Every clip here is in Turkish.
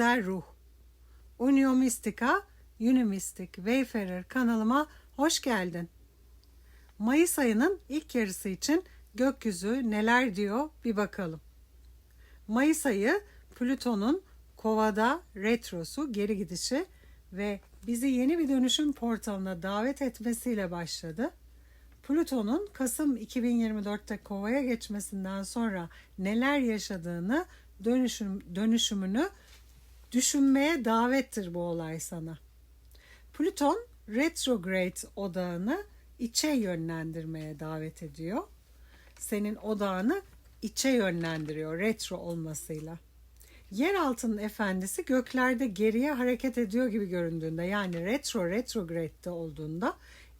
güzel ruh. Unio Mystica, Unimistic Wayfarer kanalıma hoş geldin. Mayıs ayının ilk yarısı için gökyüzü neler diyor bir bakalım. Mayıs ayı Plüton'un Kova'da retrosu geri gidişi ve bizi yeni bir dönüşüm portalına davet etmesiyle başladı. Plüton'un Kasım 2024'te Kova'ya geçmesinden sonra neler yaşadığını, dönüşüm, dönüşümünü düşünmeye davettir bu olay sana. Plüton retrograde odağını içe yönlendirmeye davet ediyor. Senin odağını içe yönlendiriyor retro olmasıyla. Yer altının efendisi göklerde geriye hareket ediyor gibi göründüğünde yani retro retrograde'de olduğunda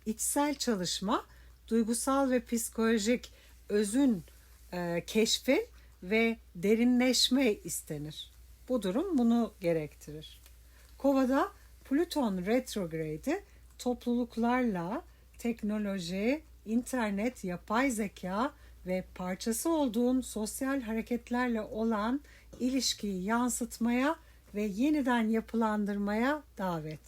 içsel çalışma, duygusal ve psikolojik özün e, keşfi ve derinleşme istenir. Bu durum bunu gerektirir. Kova'da Plüton retrograde'i topluluklarla teknoloji, internet, yapay zeka ve parçası olduğun sosyal hareketlerle olan ilişkiyi yansıtmaya ve yeniden yapılandırmaya davet.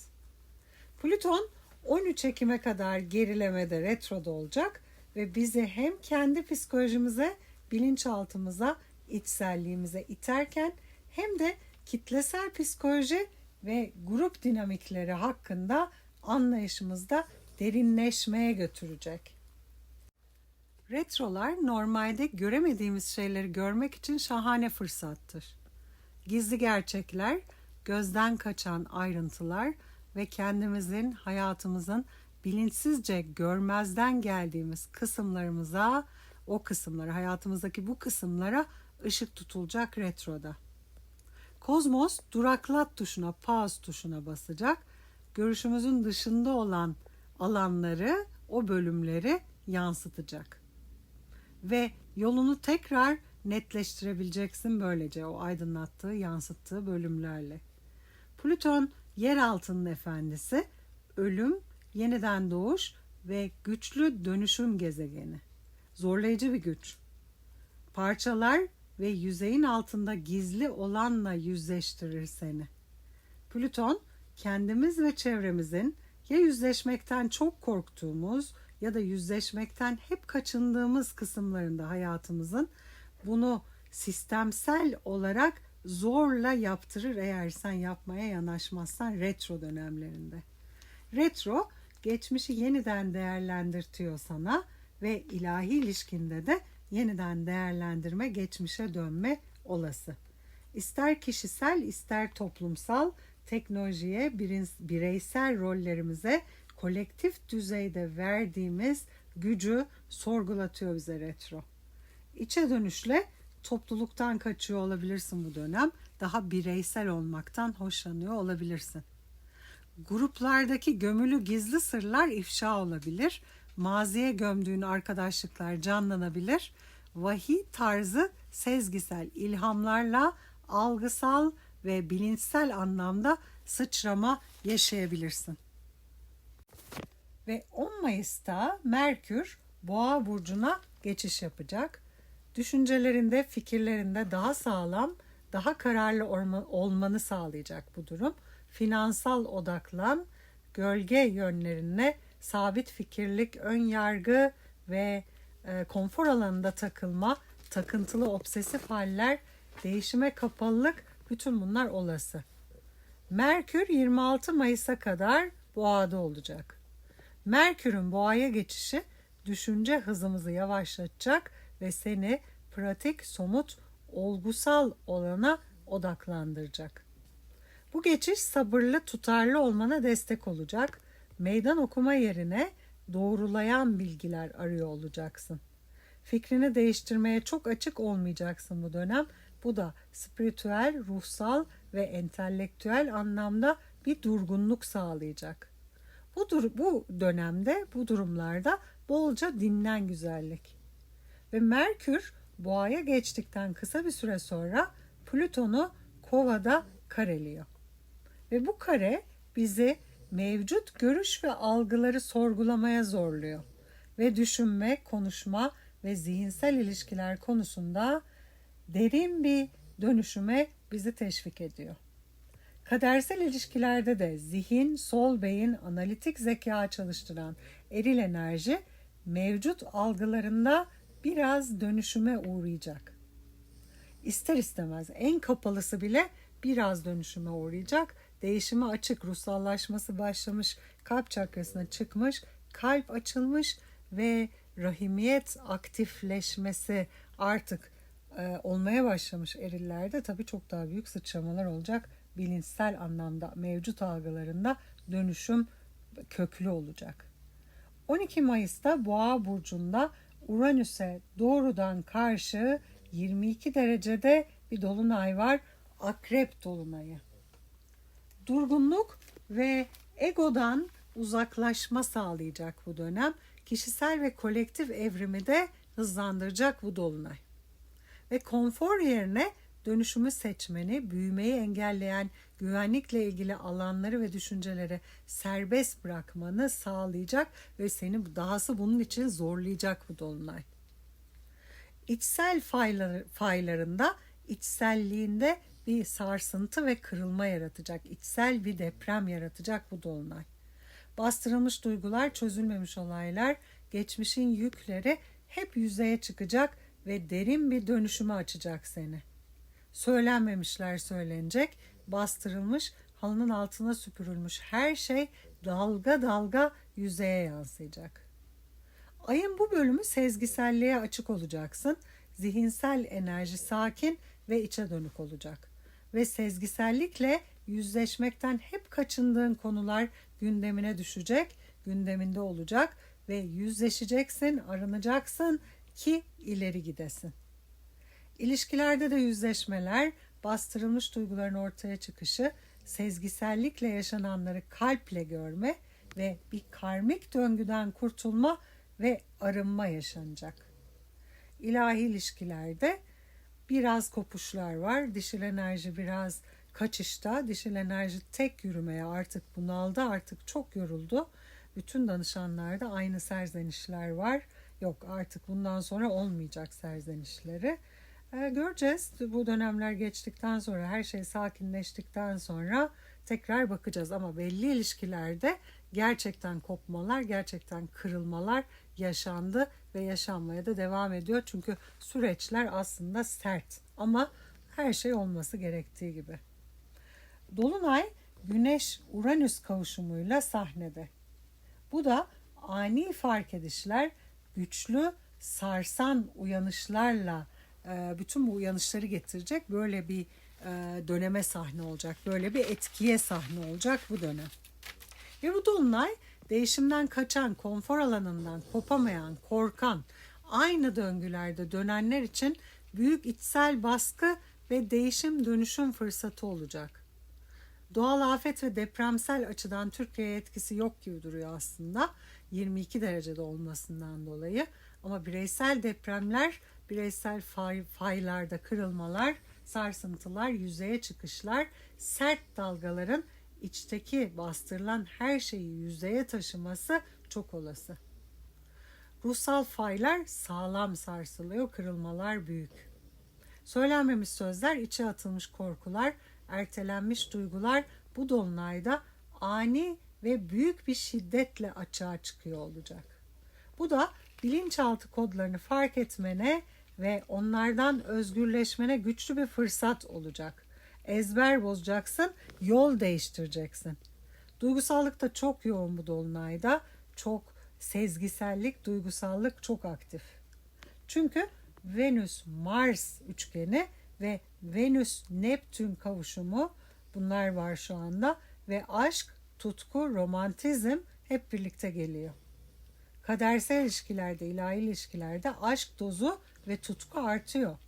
Plüton 13 Ekim'e kadar gerilemede retroda olacak ve bizi hem kendi psikolojimize, bilinçaltımıza, içselliğimize iterken hem de kitlesel psikoloji ve grup dinamikleri hakkında anlayışımızda derinleşmeye götürecek. Retrolar normalde göremediğimiz şeyleri görmek için şahane fırsattır. Gizli gerçekler, gözden kaçan ayrıntılar ve kendimizin, hayatımızın bilinçsizce görmezden geldiğimiz kısımlarımıza, o kısımlara, hayatımızdaki bu kısımlara ışık tutulacak retroda. Kozmos duraklat tuşuna, pause tuşuna basacak. Görüşümüzün dışında olan alanları, o bölümleri yansıtacak. Ve yolunu tekrar netleştirebileceksin böylece o aydınlattığı, yansıttığı bölümlerle. Plüton yer altının efendisi, ölüm, yeniden doğuş ve güçlü dönüşüm gezegeni. Zorlayıcı bir güç. Parçalar ve yüzeyin altında gizli olanla yüzleştirir seni. Plüton kendimiz ve çevremizin ya yüzleşmekten çok korktuğumuz ya da yüzleşmekten hep kaçındığımız kısımlarında hayatımızın bunu sistemsel olarak zorla yaptırır eğer sen yapmaya yanaşmazsan retro dönemlerinde. Retro geçmişi yeniden değerlendirtiyor sana ve ilahi ilişkinde de yeniden değerlendirme, geçmişe dönme olası. İster kişisel ister toplumsal teknolojiye, bireysel rollerimize kolektif düzeyde verdiğimiz gücü sorgulatıyor bize retro. İçe dönüşle topluluktan kaçıyor olabilirsin bu dönem. Daha bireysel olmaktan hoşlanıyor olabilirsin. Gruplardaki gömülü gizli sırlar ifşa olabilir. Maziye gömdüğün arkadaşlıklar canlanabilir. Vahiy tarzı sezgisel ilhamlarla algısal ve bilinçsel anlamda sıçrama yaşayabilirsin. Ve 10 Mayıs'ta Merkür Boğa burcuna geçiş yapacak. Düşüncelerinde, fikirlerinde daha sağlam, daha kararlı olmanı sağlayacak bu durum. Finansal odaklan, gölge yönlerine sabit fikirlik, ön yargı ve e, konfor alanında takılma, takıntılı obsesif haller, değişime kapalılık bütün bunlar olası. Merkür 26 Mayıs'a kadar boğada olacak. Merkür'ün boğaya geçişi düşünce hızımızı yavaşlatacak ve seni pratik, somut, olgusal olana odaklandıracak. Bu geçiş sabırlı, tutarlı olmana destek olacak. Meydan okuma yerine doğrulayan bilgiler arıyor olacaksın. Fikrini değiştirmeye çok açık olmayacaksın bu dönem. Bu da spiritüel, ruhsal ve entelektüel anlamda bir durgunluk sağlayacak. Bu, dur bu dönemde, bu durumlarda bolca dinlen güzellik. Ve Merkür boğaya geçtikten kısa bir süre sonra Plüton'u kovada kareliyor. Ve bu kare bizi mevcut görüş ve algıları sorgulamaya zorluyor. Ve düşünme, konuşma ve zihinsel ilişkiler konusunda derin bir dönüşüme bizi teşvik ediyor. Kadersel ilişkilerde de zihin, sol beyin, analitik zeka çalıştıran eril enerji mevcut algılarında biraz dönüşüme uğrayacak. İster istemez en kapalısı bile biraz dönüşüme uğrayacak. Değişime açık, ruhsallaşması başlamış, kalp çakrasına çıkmış, kalp açılmış ve rahimiyet aktifleşmesi artık e, olmaya başlamış erillerde tabii çok daha büyük sıçramalar olacak. Bilinçsel anlamda mevcut algılarında dönüşüm köklü olacak. 12 Mayıs'ta Boğa burcunda Uranüs'e doğrudan karşı 22 derecede bir dolunay var. Akrep dolunayı. Durgunluk ve egodan uzaklaşma sağlayacak bu dönem. Kişisel ve kolektif evrimi de hızlandıracak bu dolunay. Ve konfor yerine dönüşümü seçmeni, büyümeyi engelleyen güvenlikle ilgili alanları ve düşünceleri serbest bırakmanı sağlayacak ve seni dahası bunun için zorlayacak bu dolunay. İçsel faylar, faylarında, içselliğinde bir sarsıntı ve kırılma yaratacak, içsel bir deprem yaratacak bu dolunay. Bastırılmış duygular, çözülmemiş olaylar, geçmişin yükleri hep yüzeye çıkacak ve derin bir dönüşüme açacak seni. Söylenmemişler söylenecek, bastırılmış, halının altına süpürülmüş her şey dalga dalga yüzeye yansıyacak. Ayın bu bölümü sezgiselliğe açık olacaksın. Zihinsel enerji sakin ve içe dönük olacak. Ve sezgisellikle yüzleşmekten hep kaçındığın konular gündemine düşecek, gündeminde olacak ve yüzleşeceksin, arınacaksın ki ileri gidesin. İlişkilerde de yüzleşmeler, bastırılmış duyguların ortaya çıkışı, sezgisellikle yaşananları kalple görme ve bir karmik döngüden kurtulma ve arınma yaşanacak. İlahi ilişkilerde biraz kopuşlar var. Dişil enerji biraz kaçışta. Dişil enerji tek yürümeye artık bunaldı, artık çok yoruldu. Bütün danışanlarda aynı serzenişler var. Yok artık bundan sonra olmayacak serzenişleri. Ee, göreceğiz. Bu dönemler geçtikten sonra, her şey sakinleştikten sonra tekrar bakacağız. Ama belli ilişkilerde gerçekten kopmalar, gerçekten kırılmalar yaşandı ve yaşanmaya da devam ediyor. Çünkü süreçler aslında sert ama her şey olması gerektiği gibi. Dolunay Güneş Uranüs kavuşumuyla sahnede. Bu da ani fark edişler, güçlü sarsan uyanışlarla e, bütün bu uyanışları getirecek böyle bir e, döneme sahne olacak. Böyle bir etkiye sahne olacak bu dönem. Ve bu dolunay değişimden kaçan, konfor alanından kopamayan, korkan, aynı döngülerde dönenler için büyük içsel baskı ve değişim dönüşüm fırsatı olacak. Doğal afet ve depremsel açıdan Türkiye'ye etkisi yok gibi duruyor aslında. 22 derecede olmasından dolayı. Ama bireysel depremler, bireysel fay, faylarda kırılmalar, sarsıntılar, yüzeye çıkışlar, sert dalgaların içteki bastırılan her şeyi yüzeye taşıması çok olası. Ruhsal faylar sağlam sarsılıyor, kırılmalar büyük. Söylenmemiş sözler, içe atılmış korkular, ertelenmiş duygular bu dolunayda ani ve büyük bir şiddetle açığa çıkıyor olacak. Bu da bilinçaltı kodlarını fark etmene ve onlardan özgürleşmene güçlü bir fırsat olacak. Ezber bozacaksın, yol değiştireceksin. Duygusallık da çok yoğun bu dolunayda. Çok sezgisellik, duygusallık çok aktif. Çünkü Venüs Mars üçgeni ve Venüs Neptün kavuşumu bunlar var şu anda ve aşk, tutku, romantizm hep birlikte geliyor. Kadersel ilişkilerde, ilahi ilişkilerde aşk dozu ve tutku artıyor.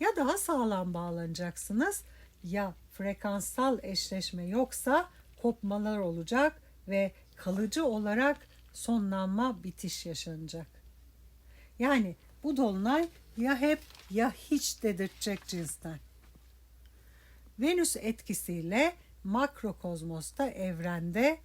Ya daha sağlam bağlanacaksınız ya frekanssal eşleşme yoksa kopmalar olacak ve kalıcı olarak sonlanma bitiş yaşanacak. Yani bu dolunay ya hep ya hiç dedirtecek cinsten. Venüs etkisiyle makrokozmosta evrende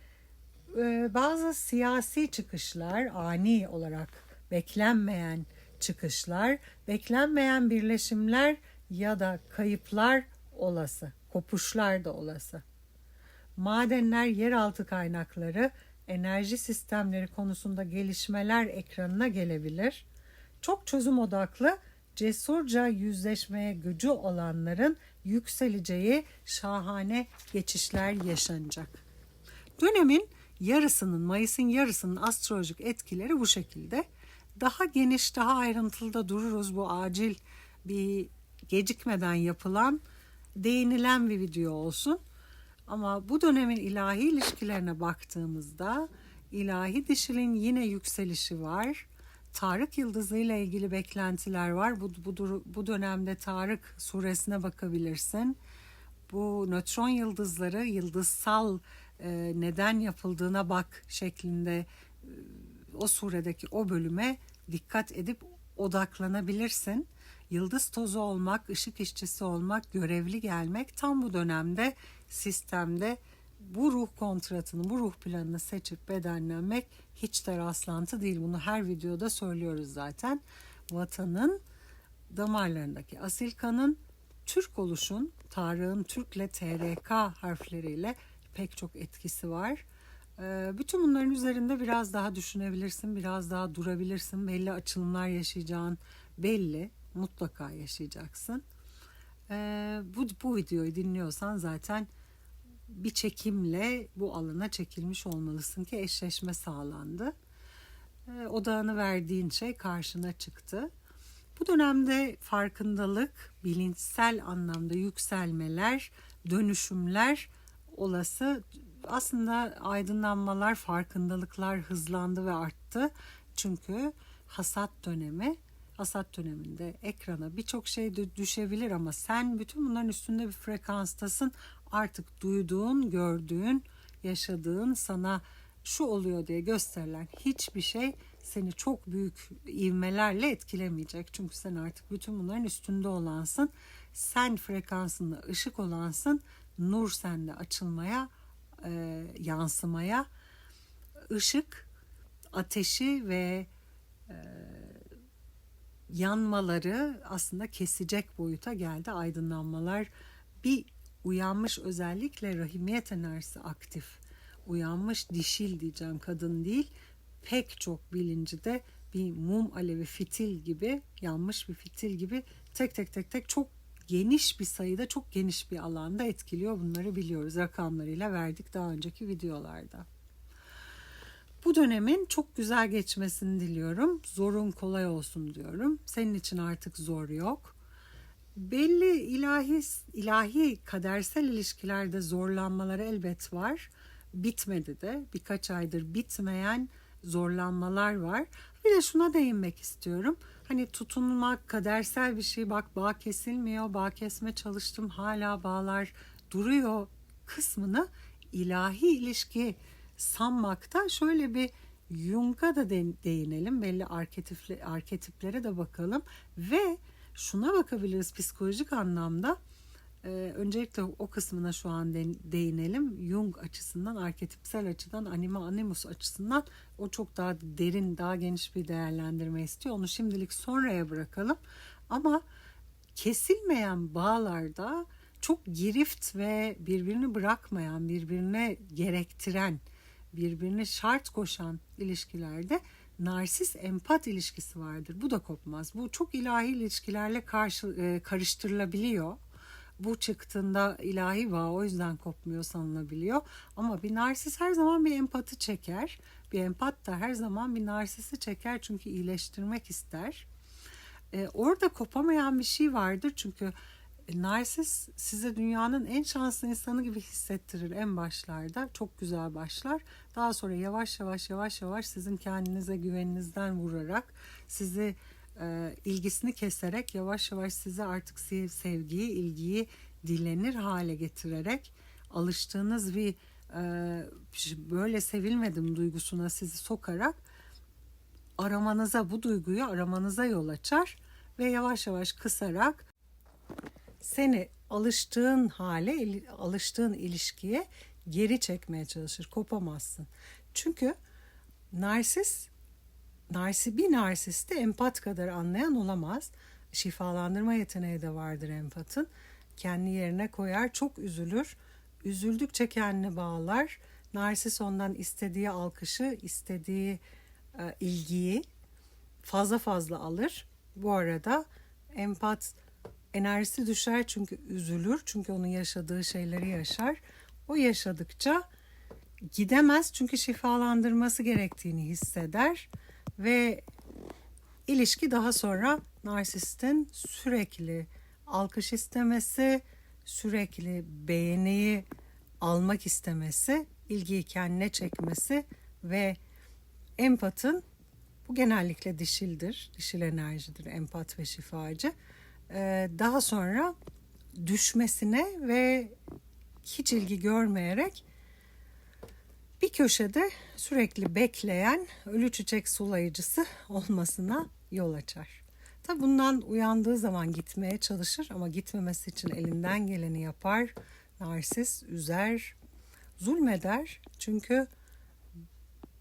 e, bazı siyasi çıkışlar ani olarak beklenmeyen çıkışlar, beklenmeyen birleşimler ya da kayıplar olası, kopuşlar da olası. Madenler, yeraltı kaynakları, enerji sistemleri konusunda gelişmeler ekranına gelebilir. Çok çözüm odaklı, cesurca yüzleşmeye gücü olanların yükseleceği şahane geçişler yaşanacak. Dönemin yarısının, Mayıs'ın yarısının astrolojik etkileri bu şekilde. Daha geniş, daha ayrıntılı dururuz bu acil bir gecikmeden yapılan, değinilen bir video olsun. Ama bu dönemin ilahi ilişkilerine baktığımızda ilahi dişilin yine yükselişi var. Tarık yıldızı ile ilgili beklentiler var. Bu, bu, bu dönemde Tarık suresine bakabilirsin. Bu nötron yıldızları yıldızsal e, neden yapıldığına bak şeklinde e, o suredeki o bölüme dikkat edip odaklanabilirsin. Yıldız tozu olmak, ışık işçisi olmak, görevli gelmek tam bu dönemde sistemde bu ruh kontratını, bu ruh planını seçip bedenlenmek hiç de rastlantı değil. Bunu her videoda söylüyoruz zaten. Vatanın damarlarındaki asil kanın Türk oluşun, Tarık'ın Türk'le TRK harfleriyle pek çok etkisi var. Ee, bütün bunların üzerinde biraz daha düşünebilirsin, biraz daha durabilirsin. Belli açılımlar yaşayacağın belli, mutlaka yaşayacaksın. Ee, bu, bu videoyu dinliyorsan zaten bir çekimle bu alana çekilmiş olmalısın ki eşleşme sağlandı. Ee, odağını verdiğin şey karşına çıktı. Bu dönemde farkındalık, bilinçsel anlamda yükselmeler, dönüşümler olası. Aslında aydınlanmalar, farkındalıklar hızlandı ve arttı. Çünkü hasat dönemi, hasat döneminde ekrana birçok şey düşebilir ama sen bütün bunların üstünde bir frekanstasın. Artık duyduğun, gördüğün, yaşadığın sana şu oluyor diye gösterilen hiçbir şey seni çok büyük ivmelerle etkilemeyecek. Çünkü sen artık bütün bunların üstünde olansın. Sen frekansında ışık olansın. Nur sende açılmaya, e, yansımaya, ışık, ateşi ve e, yanmaları aslında kesecek boyuta geldi. Aydınlanmalar bir uyanmış özellikle rahimiyet enerjisi aktif. Uyanmış dişil diyeceğim kadın değil. Pek çok bilinci de bir mum alevi fitil gibi yanmış bir fitil gibi tek tek tek tek çok geniş bir sayıda çok geniş bir alanda etkiliyor. Bunları biliyoruz rakamlarıyla verdik daha önceki videolarda. Bu dönemin çok güzel geçmesini diliyorum. Zorun kolay olsun diyorum. Senin için artık zor yok. Belli ilahi ilahi kadersel ilişkilerde zorlanmaları elbet var. Bitmedi de birkaç aydır bitmeyen zorlanmalar var. Bir de şuna değinmek istiyorum. Hani tutunmak kadersel bir şey bak bağ kesilmiyor, bağ kesme çalıştım hala bağlar duruyor kısmını ilahi ilişki sanmakta şöyle bir Jung'a da değinelim. Belli arketipli, arketiplere de bakalım ve şuna bakabiliriz psikolojik anlamda. Ee, öncelikle o kısmına şu an değinelim. Jung açısından, arketipsel açıdan, anima animus açısından o çok daha derin, daha geniş bir değerlendirme istiyor. Onu şimdilik sonraya bırakalım. Ama kesilmeyen bağlarda çok girift ve birbirini bırakmayan, birbirine gerektiren, birbirine şart koşan ilişkilerde narsis empat ilişkisi vardır. Bu da kopmaz. Bu çok ilahi ilişkilerle karşı, e, karıştırılabiliyor. Bu çıktığında ilahi bağ o yüzden kopmuyor sanılabiliyor. Ama bir narsis her zaman bir empatı çeker. Bir empat da her zaman bir narsisi çeker çünkü iyileştirmek ister. E, orada kopamayan bir şey vardır çünkü e, narsis size dünyanın en şanslı insanı gibi hissettirir en başlarda. Çok güzel başlar. Daha sonra yavaş yavaş yavaş yavaş sizin kendinize güveninizden vurarak sizi e, ilgisini keserek yavaş yavaş size artık sevgiyi, ilgiyi dilenir hale getirerek alıştığınız bir e, böyle sevilmedim duygusuna sizi sokarak aramanıza bu duyguyu aramanıza yol açar ve yavaş yavaş kısarak seni alıştığın hale, alıştığın ilişkiye geri çekmeye çalışır. Kopamazsın. Çünkü narsis narsi bir narsiste empat kadar anlayan olamaz. şifalandırma yeteneği de vardır empatın. Kendi yerine koyar, çok üzülür. Üzüldükçe kendini bağlar. Narsis ondan istediği alkışı, istediği e, ilgiyi fazla fazla alır. Bu arada empat enerjisi düşer çünkü üzülür. Çünkü onun yaşadığı şeyleri yaşar. O yaşadıkça gidemez çünkü şifalandırması gerektiğini hisseder ve ilişki daha sonra narsistin sürekli alkış istemesi, sürekli beğeniyi almak istemesi, ilgiyi kendine çekmesi ve empatın bu genellikle dişildir, dişil enerjidir empat ve şifacı. Ee, daha sonra düşmesine ve hiç ilgi görmeyerek bir köşede sürekli bekleyen ölü çiçek sulayıcısı olmasına yol açar. Tabi bundan uyandığı zaman gitmeye çalışır ama gitmemesi için elinden geleni yapar. Narsis üzer, zulmeder. Çünkü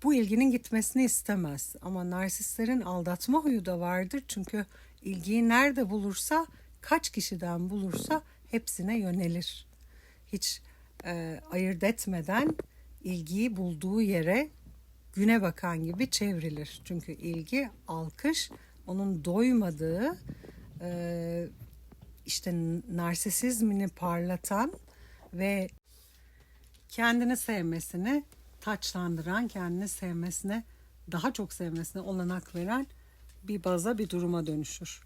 bu ilginin gitmesini istemez. Ama narsistlerin aldatma huyu da vardır. Çünkü ilgiyi nerede bulursa, kaç kişiden bulursa hepsine yönelir. Hiç e, ayırt etmeden ilgiyi bulduğu yere güne bakan gibi çevrilir. Çünkü ilgi, alkış onun doymadığı e, işte narsisizmini parlatan ve kendini sevmesini taçlandıran, kendini sevmesine, daha çok sevmesine olanak veren bir baza, bir duruma dönüşür.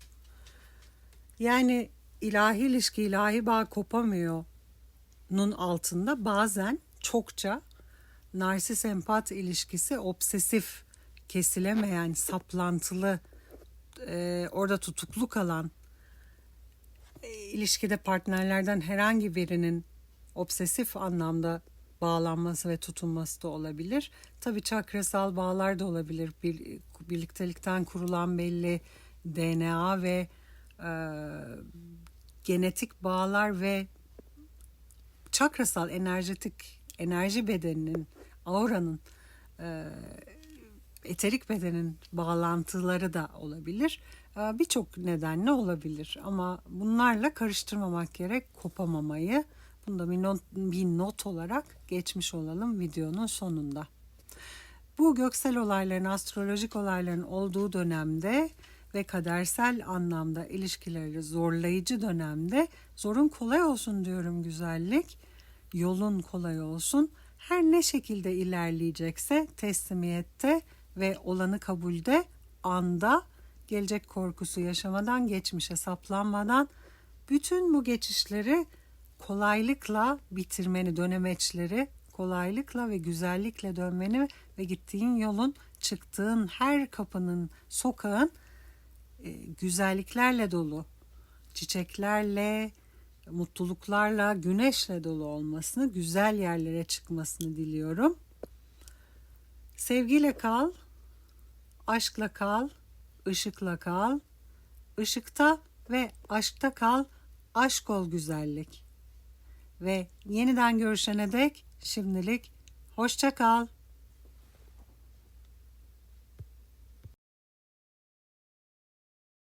Yani ilahi ilişki, ilahi bağ kopamıyor nun altında bazen çokça narsis empat ilişkisi obsesif, kesilemeyen, saplantılı, e, orada tutuklu kalan e, ilişkide partnerlerden herhangi birinin obsesif anlamda bağlanması ve tutunması da olabilir. Tabii çakrasal bağlar da olabilir. Bir, birliktelikten kurulan belli DNA ve e, genetik bağlar ve çakrasal enerjetik enerji bedeninin auranın e, eterik bedenin bağlantıları da olabilir. E, Birçok nedenle olabilir ama bunlarla karıştırmamak gerek kopamamayı. Bunu da bir not, bir not olarak geçmiş olalım videonun sonunda. Bu göksel olayların, astrolojik olayların olduğu dönemde ve kadersel anlamda ilişkileri zorlayıcı dönemde zorun kolay olsun diyorum güzellik. Yolun kolay olsun. Her ne şekilde ilerleyecekse teslimiyette ve olanı kabulde anda gelecek korkusu yaşamadan geçmişe saplanmadan bütün bu geçişleri kolaylıkla bitirmeni, dönemeçleri kolaylıkla ve güzellikle dönmeni ve gittiğin yolun, çıktığın her kapının, sokağın e, güzelliklerle dolu, çiçeklerle, mutluluklarla, güneşle dolu olmasını, güzel yerlere çıkmasını diliyorum. Sevgiyle kal, aşkla kal, ışıkla kal, ışıkta ve aşkta kal, aşk ol güzellik. Ve yeniden görüşene dek şimdilik hoşça kal.